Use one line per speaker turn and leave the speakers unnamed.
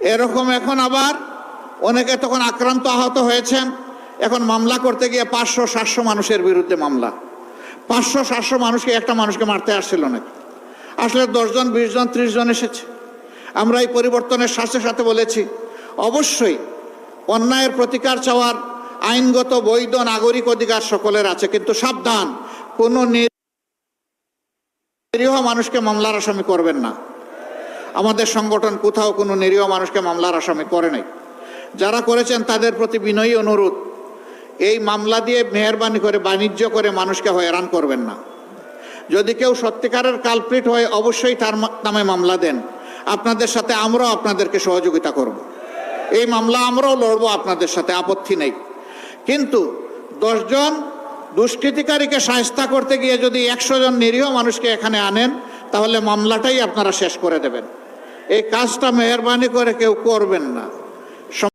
এরকম এখন আবার অনেকে তখন আক্রান্ত আহত হয়েছেন। এখন মামলা করতে গিয়ে পাঁচশো, সাতশো মানুষের বিরুদ্ধে মামলা। পাঁচশো, সাতশো মানুষকে একটা মানুষকে মারতে আসছিল নাকি আসলে দশজন বিশ জন, ত্রিশ জন এসেছে। আমরা এই পরিবর্তনের সাথে সাথে বলেছি, অবশ্যই অন্যায়ের প্রতিকার চাওয়ার আইনগত, বৈধ, নাগরিক অধিকার সকলের আছে, কিন্তু সাবধান, কোনো নিরীহ মানুষকে মামলার আসামি করবেন না। আমাদের সংগঠন কোথাও কোনো নিরীহ মানুষকে মামলার আসামি করে নাই। যারা করেছেন তাদের প্রতি বিনয়ী অনুরোধ, এই মামলা দিয়ে মেহরবানি করে, বাণিজ্য করে মানুষকে হয়রান করবেন না। যদি কেউ সত্যিকারের কালপ্রিট হয়, অবশ্যই তার নামে মামলা দেন। আপনাদের সাথে আমরাও আপনাদেরকে সহযোগিতা করব। এই মামলা আমরাও লড়বো, আপনাদের সাথে আপত্তি নেই। কিন্তু দশজন দুষ্কৃতিকারীকে সাহস্তা করতে গিয়ে যদি একশো জন নিরীহ মানুষকে এখানে আনেন তাহলে মামলাটাই আপনারা শেষ করে দেবেন। এই কাজটা মেহরবানি করে কেউ করবেন না।